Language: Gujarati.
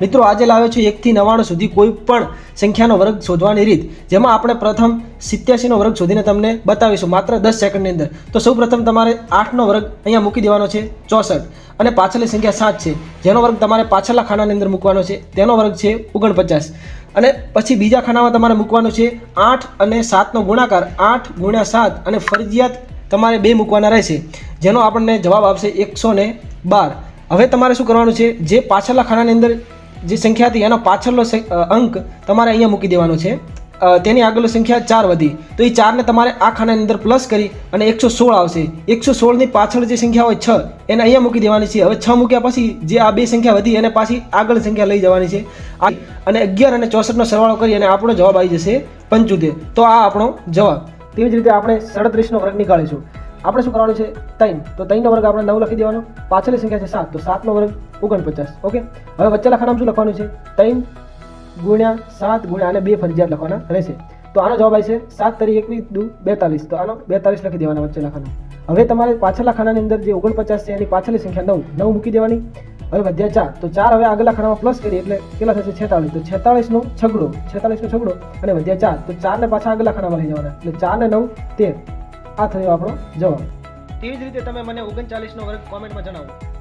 મિત્રો, આજે લાવ્યો છું એકથી નવ્વાણું સુધી કોઈ પણ સંખ્યાનો વર્ગ શોધવાની રીત, જેમાં આપણે પ્રથમ સિત્યાસીનો વર્ગ શોધીને તમને બતાવીશું માત્ર દસ સેકન્ડની અંદર. તો સૌ પ્રથમ તમારે આઠનો વર્ગ અહીંયા મૂકી દેવાનો છે, ચોસઠ. અને પાછળની સંખ્યા સાત છે, જેનો વર્ગ તમારે પાછળના ખાનાની અંદર મૂકવાનો છે, તેનો વર્ગ છે ઓગણપચાસ. અને પછી બીજા ખાનામાં તમારે મૂકવાનું છે આઠ અને સાતનો ગુણાકાર, આઠ ગુણ્યા સાત અને ફરજિયાત તમારે બે મૂકવાના રહેશે, જેનો આપણને જવાબ આપશે એકસો ને બાર. હવે તમારે શું કરવાનું છે, જે પાછળના ખાનાની અંદર જે સંખ્યા હતી, એનો પાછળનો અંક તમારે અહીંયા મૂકી દેવાનો છે. તેની આગળની સંખ્યા ચાર વધી. તો એ ચારને તમારે આ ખાનાની અંદર પ્લસ કરી અને એકસો સોળ આવશે. એકસો સોળની પાછળ જે સંખ્યા હોય છ, એને અહીંયા મૂકી દેવાની છે. હવે છ મૂક્યા પછી જે આ બે સંખ્યા વધી, એને પાછી આગળ સંખ્યા લઈ જવાની છે. અને અગિયાર અને ચોસઠનો સરવાળો કરી અને આપણો જવાબ આવી જશે પંચોતેર. તો આ આપણો જવાબ. તેવી જ રીતે આપણે સડત્રીસનો વર્ગ નીકાળીશું. આપણે શું કરવાનું છે? ત્રણ. તો ત્રણનો વર્ગ આપણે નવ લખી દેવાનો. પાછળની સંખ્યા છે સાત. તો સાતનો વર્ગ ઓગણપચાસ. ઓકે? હવે વચ્ચે લખાણામાં શું લખવાનું છે? ત્રણ ગુણ્યા સાત ગુણ્યા અને બે ફરજિયાત લખવાના રહેશે. તો આનો જવાબ આવશે સાત તરી એકવીસ દુ બેતાલીસ. તો આનો બેતાલીસ લખી દેવાના વચ્ચેના ખાના હવે તમારે પાછળના ખાનાની અંદર જે ઓગણપચાસ છે એની પાછળની સંખ્યા નવ. નવ મૂકી દેવાની. હવે વધ્યા ચાર. તો ચાર હવે આગલા ખાનામાં પ્લસ કરીએ એટલે કેટલા થશે? છેતાલીસ તો છેતાળીસનો છગડો. છેતાલીસનો છગડો અને વધ્યા ચાર. તો ચારને પાછા આગલા ખાનામાં લઈ જવાના. એટલે ચાર ને નવ, તેર. આ થયો આપણો. જવાબ તેવી જ રીતે તમે મને ઓગણચાલીસનો વર્ગ કોમેન્ટમાં જણાવો.